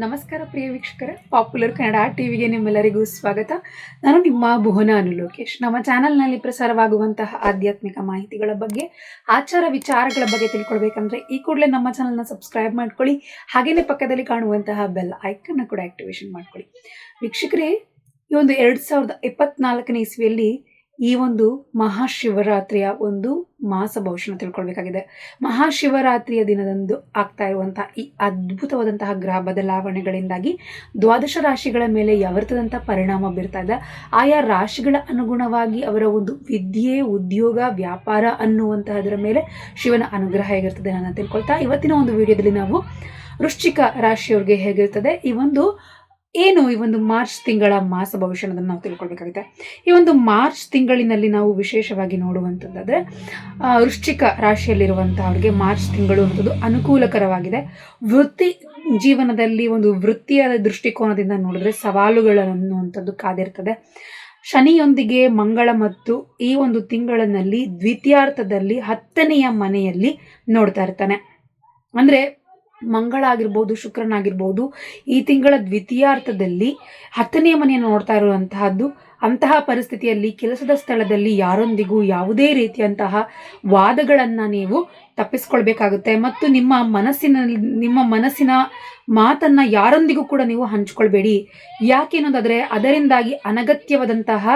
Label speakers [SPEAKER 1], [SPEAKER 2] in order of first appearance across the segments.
[SPEAKER 1] ನಮಸ್ಕಾರ ಪ್ರಿಯ ವೀಕ್ಷಕರ. ಪಾಪ್ಯುಲರ್ ಕನ್ನಡ ಟಿವಿಗೆ ನಿಮ್ಮೆಲ್ಲರಿಗೂ ಸ್ವಾಗತ. ನಾನು ನಿಮ್ಮ ಭುವನ ಅನು ಲೋಕೇಶ್ ನಮ್ಮ ಚಾನೆಲ್ನಲ್ಲಿ ಪ್ರಸಾರವಾಗುವಂತಹ ಆಧ್ಯಾತ್ಮಿಕ ಮಾಹಿತಿಗಳ ಬಗ್ಗೆ, ಆಚಾರ ವಿಚಾರಗಳ ಬಗ್ಗೆ ತಿಳ್ಕೊಳ್ಬೇಕಂದ್ರೆ ಈ ಕೂಡಲೇ ನಮ್ಮ ಚಾನಲ್ನ ಸಬ್ಸ್ಕ್ರೈಬ್ ಮಾಡ್ಕೊಳ್ಳಿ. ಹಾಗೆಯೇ ಪಕ್ಕದಲ್ಲಿ ಕಾಣುವಂತಹ ಬೆಲ್ ಐಕನ್ನ ಕೂಡ ಆಕ್ಟಿವೇಶನ್ ಮಾಡ್ಕೊಳ್ಳಿ. ವೀಕ್ಷಕರೇ, ಈ ಒಂದು ಎರಡು ಸಾವಿರದ ಇಪ್ಪತ್ನಾಲ್ಕನೇ ಇಸ್ವಿಯಲ್ಲಿ ಈ ಒಂದು ಮಹಾಶಿವರಾತ್ರಿಯ ಒಂದು ಮಾಸ ಭವಿಷ್ಯನ ತಿಳ್ಕೊಳ್ಬೇಕಾಗಿದೆ. ಮಹಾಶಿವರಾತ್ರಿಯ ದಿನದಂದು ಆಗ್ತಾ ಇರುವಂತಹ ಈ ಅದ್ಭುತವಾದಂತಹ ಗ್ರಹ ಬದಲಾವಣೆಗಳಿಂದಾಗಿ ದ್ವಾದಶ ರಾಶಿಗಳ ಮೇಲೆ ಯಾವತ್ತದಂತಹ ಪರಿಣಾಮ ಬೀರ್ತಾ ಇದೆ. ಆಯಾ ರಾಶಿಗಳ ಅನುಗುಣವಾಗಿ ಅವರ ಒಂದು ವಿದ್ಯೆ, ಉದ್ಯೋಗ, ವ್ಯಾಪಾರ ಅನ್ನುವಂತಹದರ ಮೇಲೆ ಶಿವನ ಅನುಗ್ರಹ ಹೇಗಿರ್ತದೆ ನಾನು ತಿಳ್ಕೊಳ್ತಾ ಇವತ್ತಿನ ಒಂದು ವಿಡಿಯೋದಲ್ಲಿ ನಾವು ವೃಶ್ಚಿಕ ರಾಶಿಯವ್ರಿಗೆ ಹೇಗಿರ್ತದೆ, ಈ ಒಂದು ಏನು ಈ ಒಂದು ಮಾರ್ಚ್ ತಿಂಗಳ ಮಾಸ ಭವಿಷ್ಯ ಅನ್ನೋದನ್ನು ನಾವು ತಿಳ್ಕೊಳ್ಬೇಕಾಗುತ್ತೆ? ಈ ಒಂದು ಮಾರ್ಚ್ ತಿಂಗಳಿನಲ್ಲಿ ನಾವು ವಿಶೇಷವಾಗಿ ನೋಡುವಂಥದ್ದಾದರೆ ವೃಶ್ಚಿಕ ರಾಶಿಯಲ್ಲಿರುವಂತಹವ್ರಿಗೆ ಮಾರ್ಚ್ ತಿಂಗಳು ಅನ್ನೋದು ಅನುಕೂಲಕರವಾಗಿದೆ. ವೃತ್ತಿ ಜೀವನದಲ್ಲಿ ಒಂದು ವೃತ್ತಿಯ ದೃಷ್ಟಿಕೋನದಿಂದ ನೋಡಿದ್ರೆ ಸವಾಲುಗಳನ್ನುವಂಥದ್ದು ಕಾದಿರ್ತದೆ. ಶನಿಯೊಂದಿಗೆ ಮಂಗಳ ಮತ್ತು ಈ ಒಂದು ತಿಂಗಳಿನಲ್ಲಿ ದ್ವಿತೀಯಾರ್ಥದಲ್ಲಿ ಹತ್ತನೆಯ ಮನೆಯಲ್ಲಿ ನೋಡ್ತಾ ಇರ್ತಾನೆ. ಅಂದ್ರೆ ಮಂಗಳ ಆಗಿರ್ಬೋದು ಶುಕ್ರನಾಗಿರ್ಬೋದು ಈ ತಿಂಗಳ ದ್ವಿತೀಯಾರ್ಥದಲ್ಲಿ ಹತ್ತನೆಯ ಮನೆಯನ್ನು ನೋಡ್ತಾ ಇರುವಂತಹದ್ದು, ಅಂತಹ ಪರಿಸ್ಥಿತಿಯಲ್ಲಿ ಕೆಲಸದ ಸ್ಥಳದಲ್ಲಿ ಯಾರೊಂದಿಗೂ ಯಾವುದೇ ರೀತಿಯಂತಹ ವಾದಗಳನ್ನು ನೀವು ತಪ್ಪಿಸ್ಕೊಳ್ಬೇಕಾಗುತ್ತೆ. ಮತ್ತು ನಿಮ್ಮ ಮನಸ್ಸಿನ ನಿಮ್ಮ ಮನಸ್ಸಿನ ಮಾತನ್ನ ಯಾರೊಂದಿಗೂ ಕೂಡ ನೀವು ಹಂಚ್ಕೊಳ್ಬೇಡಿ. ಯಾಕೆ ಅನ್ನೋದಾದ್ರೆ, ಅದರಿಂದಾಗಿ ಅನಗತ್ಯವಾದಂತಹ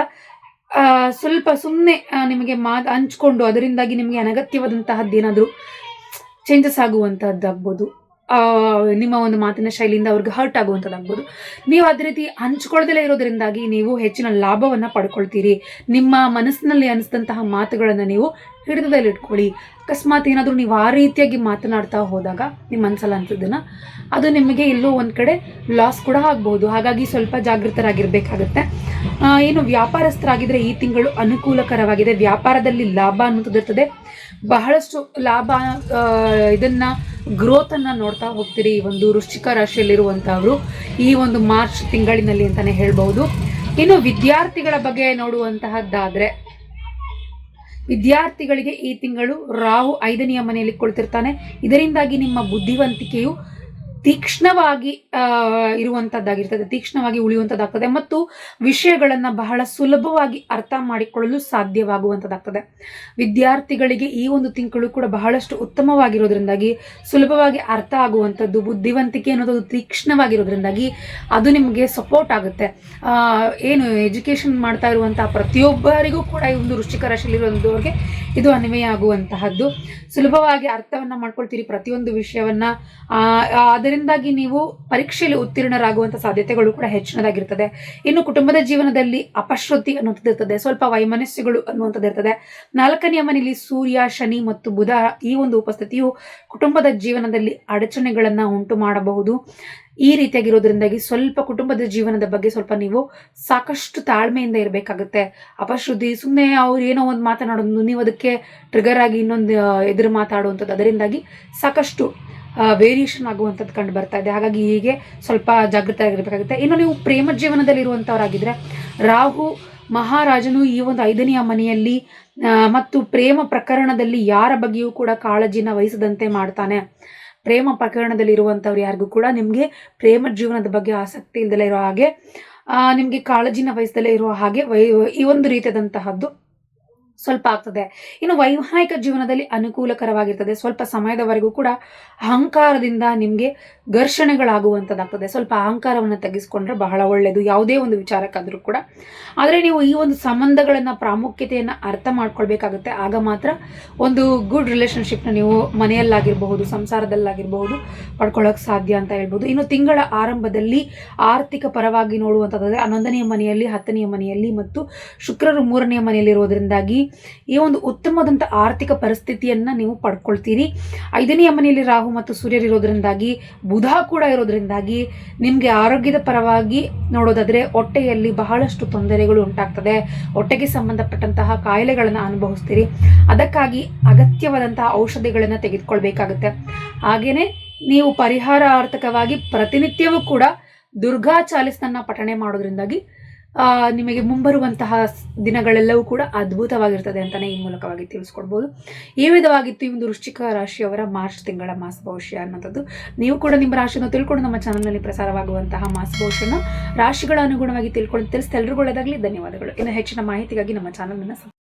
[SPEAKER 1] ಸ್ವಲ್ಪ ಸುಮ್ಮನೆ ನಿಮಗೆ ಮಾತು, ಹಂಚ್ಕೊಂಡು ಅದರಿಂದಾಗಿ ನಿಮಗೆ ಅನಗತ್ಯವಾದಂತಹದ್ದೇನಾದರೂ ಚೇಂಜಸ್ ಆಗುವಂತಹದ್ದಾಗ್ಬೋದು. ನಿಮ್ಮ ಒಂದು ಮಾತಿನ ಶೈಲಿಯಿಂದ ಅವ್ರಿಗೆ ಹರ್ಟ್ ಆಗುವಂಥದ್ದಾಗ್ಬೋದು ನೀವು ಅದೇ ರೀತಿ ಹಂಚ್ಕೊಳ್ದಲೇ ಇರೋದ್ರಿಂದಾಗಿ ನೀವು ಹೆಚ್ಚಿನ ಲಾಭವನ್ನು ಪಡ್ಕೊಳ್ತೀರಿ. ನಿಮ್ಮ ಮನಸ್ಸಿನಲ್ಲಿ ಅನಿಸಿದಂತಹ ಮಾತುಗಳನ್ನು ನೀವು ಹಿಡಿತದಲ್ಲಿ ಇಟ್ಕೊಳ್ಳಿ. ಅಕಸ್ಮಾತ್ ಏನಾದರೂ ನೀವು ಆ ರೀತಿಯಾಗಿ ಮಾತನಾಡ್ತಾ ಹೋದಾಗ ನಿಮ್ಮ ಮನಸ್ಸಲ್ಲಿ ಅದು ನಿಮಗೆ ಎಲ್ಲೋ ಒಂದು ಕಡೆ ಲಾಸ್ ಕೂಡ ಆಗ್ಬೋದು. ಹಾಗಾಗಿ ಸ್ವಲ್ಪ ಜಾಗೃತರಾಗಿರಬೇಕಾಗತ್ತೆ. ಏನು ವ್ಯಾಪಾರಸ್ಥರಾಗಿದ್ದರೆ ಈ ತಿಂಗಳು ಅನುಕೂಲಕರವಾಗಿದೆ. ವ್ಯಾಪಾರದಲ್ಲಿ ಲಾಭ ಅನ್ನೋದು ಇರ್ತದೆ. ಬಹಳಷ್ಟು ಲಾಭ ಇದನ್ನ ಗ್ರೋತ್ ಅನ್ನ ನೋಡ್ತಾ ಹೋಗ್ತೀರಿ ಈ ಒಂದು ವೃಶ್ಚಿಕ ರಾಶಿಯಲ್ಲಿರುವಂಥವರು. ಈ ಒಂದು ಮಾರ್ಚ್ ತಿಂಗಳಿನಲ್ಲಿ ಅಂತಾನೆ ಹೇಳ್ಬೋದು ಇನ್ನು ವಿದ್ಯಾರ್ಥಿಗಳ ಬಗ್ಗೆ ನೋಡುವಂತಹದ್ದಾದ್ರೆ, ವಿದ್ಯಾರ್ಥಿಗಳಿಗೆ ಈ ತಿಂಗಳು ರಾಹು ಐದನೆಯ ಮನೆಯಲ್ಲಿ ಕುಳಿತಿರ್ತಾನೆ. ಇದರಿಂದಾಗಿ ನಿಮ್ಮ ಬುದ್ಧಿವಂತಿಕೆಯು ತೀಕ್ಷ್ಣವಾಗಿ ಆ, ಇರುವಂತದ್ದಾಗಿರ್ತದೆ ತೀಕ್ಷ್ಣವಾಗಿ ಉಳಿಯುವಂಥದ್ದಾಗ್ತದೆ ಮತ್ತು ವಿಷಯಗಳನ್ನು ಬಹಳ ಸುಲಭವಾಗಿ ಅರ್ಥ ಮಾಡಿಕೊಳ್ಳಲು ಸಾಧ್ಯವಾಗುವಂಥದ್ದಾಗ್ತದೆ ವಿದ್ಯಾರ್ಥಿಗಳಿಗೆ ಈ ಒಂದು ತಿಂಗಳು ಕೂಡ ಬಹಳಷ್ಟು ಉತ್ತಮವಾಗಿರೋದ್ರಿಂದಾಗಿ ಸುಲಭವಾಗಿ ಅರ್ಥ ಆಗುವಂಥದ್ದು ಬುದ್ಧಿವಂತಿಕೆ ಅನ್ನೋದು ತೀಕ್ಷ್ಣವಾಗಿರೋದ್ರಿಂದಾಗಿ ಅದು ನಿಮಗೆ ಸಪೋರ್ಟ್ ಆಗುತ್ತೆ. ಏನು ಎಜುಕೇಶನ್ ಮಾಡ್ತಾ ಇರುವಂತಹ ಪ್ರತಿಯೊಬ್ಬರಿಗೂ ಕೂಡ ಈ ಒಂದು ವೃಶ್ಚಿಕ ರಾಶಿಯಲ್ಲಿರುವಂಥವ್ರಿಗೆ ಇದು ಅನ್ವಯ ಆಗುವಂತಹದ್ದು. ಸುಲಭವಾಗಿ ಅರ್ಥವನ್ನ ಮಾಡ್ಕೊಳ್ತೀರಿ ಪ್ರತಿಯೊಂದು ವಿಷಯವನ್ನ. ಆ, ಅದರಿಂದಾಗಿ ನೀವು ಪರೀಕ್ಷೆಯಲ್ಲಿ ಉತ್ತೀರ್ಣರಾಗುವಂತ ಸಾಧ್ಯತೆಗಳು ಕೂಡ ಹೆಚ್ಚಿನದಾಗಿರ್ತದೆ. ಇನ್ನು ಕುಟುಂಬದ ಜೀವನದಲ್ಲಿ ಅಪಶ್ರುತಿ ಅನ್ನುವಂಥದ್ದು ಇರ್ತದೆ, ಸ್ವಲ್ಪ ವೈಮನಸ್ಸುಗಳು ಅನ್ನುವಂಥದ್ದು ಇರ್ತದೆ. ನಾಲ್ಕನೆಯ ಮನೆಯಲ್ಲಿ ಸೂರ್ಯ, ಶನಿ ಮತ್ತು ಬುಧ ಈ ಒಂದು ಉಪಸ್ಥಿತಿಯು ಕುಟುಂಬದ ಜೀವನದಲ್ಲಿ ಅಡಚಣೆಗಳನ್ನ ಉಂಟು ಮಾಡಬಹುದು. ಈ ರೀತಿಯಾಗಿರೋದ್ರಿಂದಾಗಿ ಸ್ವಲ್ಪ ಕುಟುಂಬದ ಜೀವನದ ಬಗ್ಗೆ ಸ್ವಲ್ಪ ನೀವು ಸಾಕಷ್ಟು ತಾಳ್ಮೆಯಿಂದ ಇರಬೇಕಾಗುತ್ತೆ. ಅಪಶ್ರುತಿ ಸುಮ್ಮನೆ ಅವ್ರು ಏನೋ ಒಂದು ಮಾತನಾಡೋದು ನೀವು ಅದಕ್ಕೆ ಟ್ರಿಗರ್ ಆಗಿ ಇನ್ನೊಂದು ಎದುರು ಮಾತಾಡುವಂಥದ್ದು. ಅದರಿಂದಾಗಿ ಸಾಕಷ್ಟು ವೇರಿಯೇಷನ್ ಆಗುವಂಥದ್ದು ಕಂಡು ಬರ್ತಾ ಇದೆ. ಹಾಗಾಗಿ ಹೀಗೆ ಸ್ವಲ್ಪ ಜಾಗೃತರಾಗಿರ್ಬೇಕಾಗುತ್ತೆ. ಇನ್ನು ನೀವು ಪ್ರೇಮ ಜೀವನದಲ್ಲಿ ಇರುವಂಥವರಾಗಿದ್ದರೆ ರಾಹು ಮಹಾರಾಜನು ಈ ಒಂದು ಐದನೆಯ ಮನೆಯಲ್ಲಿ ಮತ್ತು ಪ್ರೇಮ ಪ್ರಕರಣದಲ್ಲಿ ಯಾರ ಬಗ್ಗೆಯೂ ಕೂಡ ಕಾಳಜಿನ ವಹಿಸದಂತೆ ಮಾಡ್ತಾನೆ. ಪ್ರೇಮ ಪ್ರಕರಣದಲ್ಲಿ ಇರುವಂಥವ್ರು ಯಾರಿಗೂ ಕೂಡ ನಿಮಗೆ ಪ್ರೇಮ ಜೀವನದ ಬಗ್ಗೆ ಆಸಕ್ತಿ ಇಲ್ದಲೇ ಇರೋ ಹಾಗೆ ನಿಮಗೆ ಕಾಳಜಿನ ವಹಿಸದಲ್ಲೇ ಇರುವ ಹಾಗೆ ಈ ಒಂದು ರೀತಿಯಾದಂತಹದ್ದು ಸ್ವಲ್ಪ ಆಗ್ತದೆ. ಇನ್ನು ವೈವಾಹಿಕ ಜೀವನದಲ್ಲಿ ಅನುಕೂಲಕರವಾಗಿರ್ತದೆ. ಸ್ವಲ್ಪ ಸಮಯದವರೆಗೂ ಕೂಡ ಅಹಂಕಾರದಿಂದ ನಿಮಗೆ ಘರ್ಷಣೆಗಳಾಗುವಂಥದ್ದಾಗ್ತದೆ ಸ್ವಲ್ಪ ಅಹಂಕಾರವನ್ನು ತೆಗೆಸ್ಕೊಂಡ್ರೆ ಬಹಳ ಒಳ್ಳೆಯದು ಯಾವುದೇ ಒಂದು ವಿಚಾರಕ್ಕಾದರೂ ಕೂಡ. ಆದರೆ ನೀವು ಈ ಒಂದು ಸಂಬಂಧಗಳನ್ನು, ಪ್ರಾಮುಖ್ಯತೆಯನ್ನು ಅರ್ಥ ಮಾಡ್ಕೊಳ್ಬೇಕಾಗುತ್ತೆ. ಆಗ ಮಾತ್ರ ಒಂದು ಗುಡ್ ರಿಲೇಷನ್ಶಿಪ್ನ ನೀವು ಮನೆಯಲ್ಲಾಗಿರಬಹುದು, ಸಂಸಾರದಲ್ಲಾಗಿರಬಹುದು ಪಡ್ಕೊಳ್ಳೋಕೆ ಸಾಧ್ಯ ಅಂತ ಹೇಳ್ಬೋದು. ಇನ್ನು ತಿಂಗಳ ಆರಂಭದಲ್ಲಿ ಆರ್ಥಿಕ ಪರವಾಗಿ ನೋಡುವಂಥದ್ದಾದರೆ ಹನ್ನೊಂದನೆಯ ಮನೆಯಲ್ಲಿ, ಹತ್ತನೆಯ ಮನೆಯಲ್ಲಿ ಮತ್ತು ಶುಕ್ರರು ಮೂರನೆಯ ಮನೆಯಲ್ಲಿ ಇರೋದ್ರಿಂದಾಗಿ ಈ ಒಂದು ಉತ್ತಮವಾದಂಥ ಆರ್ಥಿಕ ಪರಿಸ್ಥಿತಿಯನ್ನು ನೀವು ಪಡ್ಕೊಳ್ತೀರಿ. ಐದನೇ ಮನೆಯಲ್ಲಿ ರಾಹು ಮತ್ತು ಸೂರ್ಯರಿರೋದ್ರಿಂದಾಗಿ ಬುಧ ಕೂಡ ಇರೋದ್ರಿಂದಾಗಿ ನಿಮಗೆ ಆರೋಗ್ಯದ ಪರವಾಗಿ ನೋಡೋದಾದ್ರೆ ಹೊಟ್ಟೆಯಲ್ಲಿ ಬಹಳಷ್ಟು ತೊಂದರೆಗಳು ಉಂಟಾಗ್ತದೆ. ಹೊಟ್ಟೆಗೆ ಸಂಬಂಧಪಟ್ಟಂತಹ ಕಾಯಿಲೆಗಳನ್ನು ಅನುಭವಿಸ್ತೀರಿ. ಅದಕ್ಕಾಗಿ ಅಗತ್ಯವಾದಂತಹ ಔಷಧಿಗಳನ್ನು ತೆಗೆದುಕೊಳ್ಬೇಕಾಗುತ್ತೆ. ಹಾಗೆಯೇ ನೀವು ಪರಿಹಾರಾರ್ಥಕವಾಗಿ ಪ್ರತಿನಿತ್ಯವೂ ಕೂಡ ದುರ್ಗಾ ಚಾಲಿಸ್ನನ್ನ ಪಠಣೆ ಮಾಡೋದ್ರಿಂದಾಗಿ ನಿಮಗೆ ಮುಂಬರುವಂತಹ ದಿನಗಳೆಲ್ಲವೂ ಕೂಡ ಅದ್ಭುತವಾಗಿರ್ತದೆ ಅಂತಲೇ ಈ ಮೂಲಕವಾಗಿ ತಿಳಿಸ್ಕೊಡ್ಬೋದು. ಈ ವಿಧವಾಗಿತ್ತು ಈ ಒಂದು ವೃಶ್ಚಿಕ ರಾಶಿಯವರ ಮಾರ್ಚ್ ತಿಂಗಳ ಮಾಸ ಭವಿಷ್ಯ ಅನ್ನೋಂಥದ್ದು ನೀವು ಕೂಡ ನಿಮ್ಮ ರಾಶಿಯನ್ನು ತಿಳ್ಕೊಂಡು ನಮ್ಮ ಚಾನಲ್ನಲ್ಲಿ ಪ್ರಸಾರವಾಗುವಂತಹ ಮಾಸ ಭವಿಷ್ಯನ ರಾಶಿಗಳ ಅನುಗುಣವಾಗಿ ತಿಳ್ಕೊಂಡು ತಿಳಿಸ್ತಾ ಒಳ್ಳೆಯದಾಗಲಿ. ಧನ್ಯವಾದಗಳು. ಇನ್ನು ಹೆಚ್ಚಿನ ಮಾಹಿತಿಗಾಗಿ ನಮ್ಮ ಚಾನಲನ್ನು